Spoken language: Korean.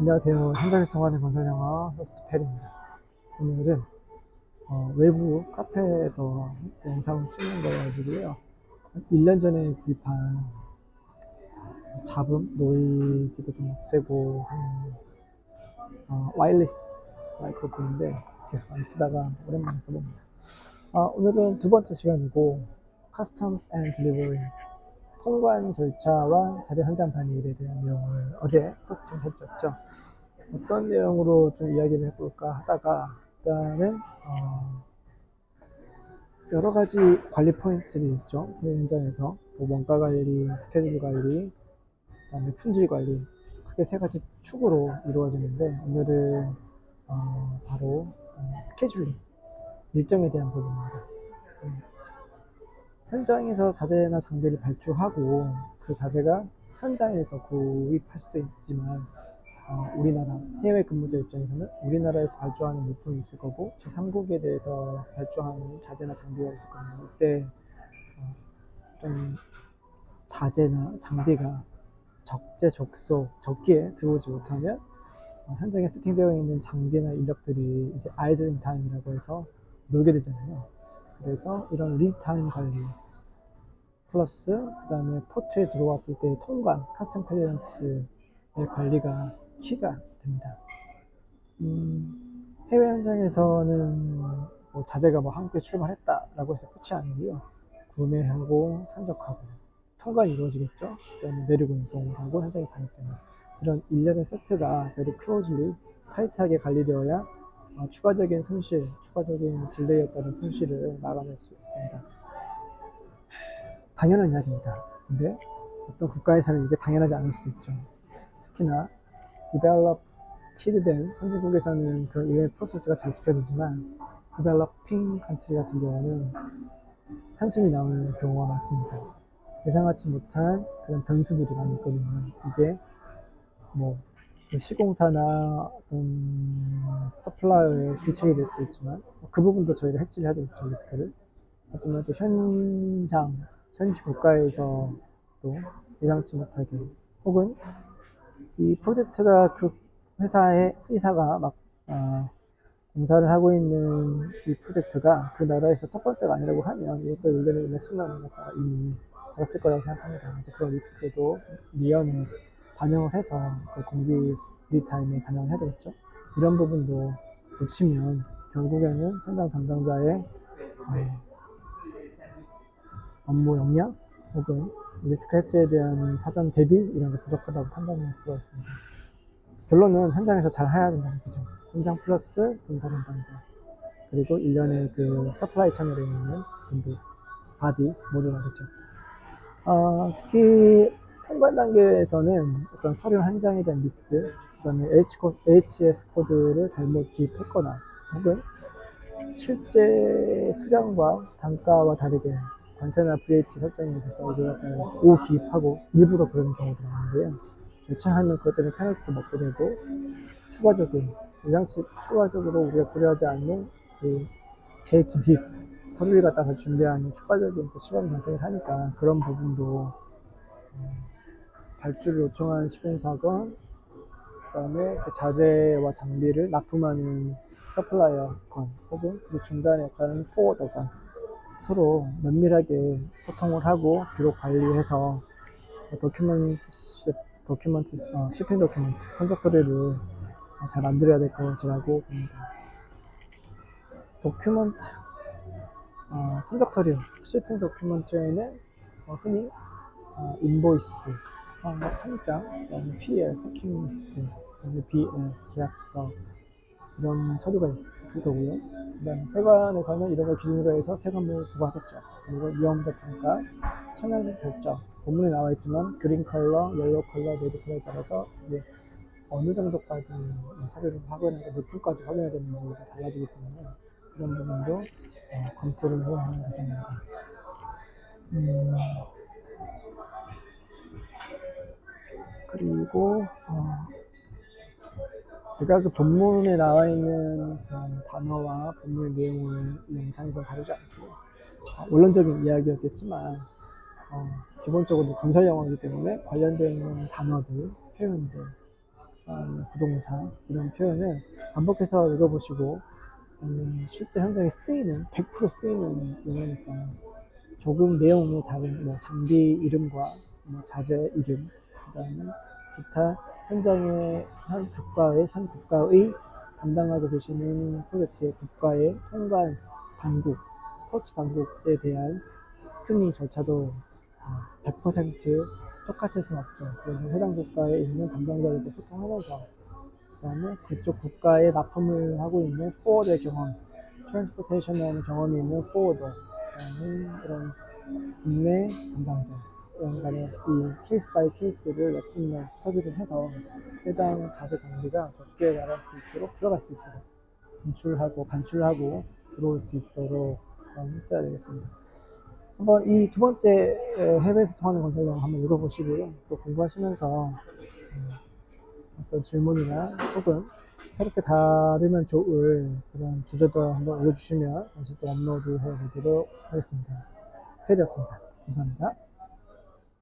안녕하세요. 현장에서 하는 건설영화 호스트 페리입니다. 오늘은 어, 외부 카페에서 영상을 찍는 거여가지고요. 1년 전에 구입한 잡음, 노이즈도 좀 없애고 하는 어, 와이어리스 마이크로폰인데 계속 안 쓰다가 오랜만에 써봅니다. 아, 오늘은 두 번째 시간이고 Customs and Delivery 통관 절차와 자료 현장 반입에 대한 내용을 어제 포스팅 해드렸죠. 어떤 내용으로 좀 이야기를 해볼까 하다가 일단은 어, 여러 가지 관리 포인트들이 있죠. 그 현장에서 뭐 원가 관리, 스케줄 관리, 그다음에 품질 관리 크게 세 가지 축으로 이루어지는데 오늘은 어, 바로 어, 스케줄링 일정에 대한 부분입니다. 음, 현장에서 자재나 장비를 발주하고 그 자재가 현장에서 구입할 수도 있지만 어, 우리나라 해외 근무자 입장에서는 우리나라에서 발주하는 물품이 있을 거고 제3국에 대해서 발주하는 자재나 장비가 있을 겁니다. 이때 어, 좀 자재나 장비가 적재적소 적기에 들어오지 못하면 어, 현장에 세팅되어 있는 장비나 인력들이 이제 아이들링 타임이라고 해서 놀게 되잖아요. 그래서 이런 리타임 관리 플러스 그 다음에 포트에 들어왔을 때 통관 카스텀 클리어런스의 관리가 키가 됩니다. 음, 해외 현장에서는 뭐 자재가 뭐 한국에 출발했다라고 해서 끝이 아니고요. 구매하고 산적하고 통관이 이루어지겠죠. 그다음에 내리고 운송을 하고 현장에 반입되는 이런 일련의 세트가 very closely 타이트하게 관리되어야 어, 추가적인 손실, 추가적인 딜레이에 따른 손실을 막아낼 수 있습니다. 당연한 이야기입니다. 근데 어떤 국가에서는 이게 당연하지 않을 수도 있죠. 특히나 디벨롭티드된 선진국에서는 그 이외의 프로세스가 잘 지켜지지만 디벨로핑 컨트리 같은 경우는 한숨이 나오는 경우가 많습니다. 예상하지 못한 그런 변수들이 많이 있거든요. 이게 뭐 시공사나 음, 서플라이어의 규칙이 될 수도 있지만 그 부분도 저희가 해지를 해야 되겠죠 리스크를 하지만 또 현장 현지 국가에서 또 예상치 못하게 혹은 이 프로젝트가 그 회사의 회사가 막 어, 공사를 하고 있는 이 프로젝트가 그 나라에서 첫 번째가 아니라고 하면 이것도 의견을 레슨하는 것과 이미 받았을 거라고 생각합니다. 그래서 그런 리스크도 미연에 반영을 해서 그 공기 리타임에 반영을 해야 되겠죠. 이런 부분도 놓치면 결국에는 현장 담당자의 어, 업무 역량 혹은 리스크 해지에 대한 사전 대비 이런 게 부족하다고 판단할 수가 있습니다. 결론은 현장에서 잘 해야 된다는 거죠. 현장 플러스 본사 담당자 그리고 일련의 그 서플라이 채널에 있는 분들 바디 모두 말이죠. 어, 특히 통관 단계에서는 어떤 서류 한 장에 대한 미스, 그다음에 HS 코드를 잘못 기입했거나 혹은 실제 수량과 단가와 다르게 관세나 VAT 설정에 있어서 오 기입하고 일부러 그러는 경우도 많은데요. 요청하면 그것 때문에 페널티도 먹게 되고 추가적인 예상치 추가적으로 우리가 고려하지 않는 그 재기입 서류를 갖다가 준비하는 추가적인 또 시간이 발생을 하니까 그런 부분도 음, 발주를 요청한 시공사건 그다음에 그 자재와 장비를 납품하는 서플라이어 건 혹은 그 중간에 역할하는 포워더 건 서로 면밀하게 소통을 하고 기록 관리해서 도큐멘트 도큐멘트 어, shipping 도큐멘트 선적 서류를 잘 만들어야 될 것이라고 봅니다. 도큐멘트 어, 선적 서류 shipping 도큐멘트에는 어, 흔히 어, 인보이스 성장, 그다음에 PL 패킹 리스트, BL 계약서 이런 서류가 있, 을 거고요. 그다음에 세관에서는 이런 걸 기준으로 해서 세금을 부과하겠죠. 그리고 위험도 평가, 채널 결정, 본문에 나와 있지만 그린 컬러, 옐로 컬러, 레드 컬러에 따라서 이제 어느 정도까지 서류를 확인하고 몇 분까지 확인해야 되는지가 달라지기 때문에 그런 부분도 어, 검토를 해야 하는 대상입니다. 음, 그리고 어, 제가 그 본문에 나와 있는 그 단어와 본문의 내용을 이 영상에서 다루지 않고 어, 원론적인 이야기였겠지만 어, 기본적으로 건설 영어이기 때문에 있는 단어들, 표현들 어, 부동산 이런 표현을 반복해서 읽어보시고 음, 실제 현장에 쓰이는 100% 쓰이는 용어니까 조금 내용이 다른 뭐 장비 이름과 뭐 자재 이름 그다음에 기타 현장의 현 국가의 현 국가의 담당하고 계시는 프로젝트의 국가의 통관 당국 코치 당국에 대한 스크리닝 절차도 어, 100% 똑같을 수는 없죠. 그래서 해당 국가에 있는 담당자들과 소통하면서 그다음에 그쪽 국가에 납품을 하고 있는 포워드의 경험, 트랜스포테이션에 하는 경험이 있는 포워더, 그다음에 이런 국내 담당자, 간에 이 케이스 바이 케이스를 레슨을 스터디를 해서 해당 자재 장비가 적게 나갈 수 있도록 들어갈 수 있도록 분출하고 반출하고 들어올 수 있도록 음, 써야 되겠습니다. 한번 이 두 번째 에, 해외에서 통하는 건설령 한번 읽어보시고요. 또 공부하시면서 음, 어떤 질문이나 혹은 새롭게 다루면 좋을 그런 주제도 한번 올려주시면 다시 또 업로드 해보도록 하겠습니다. 페리였습니다. 감사합니다.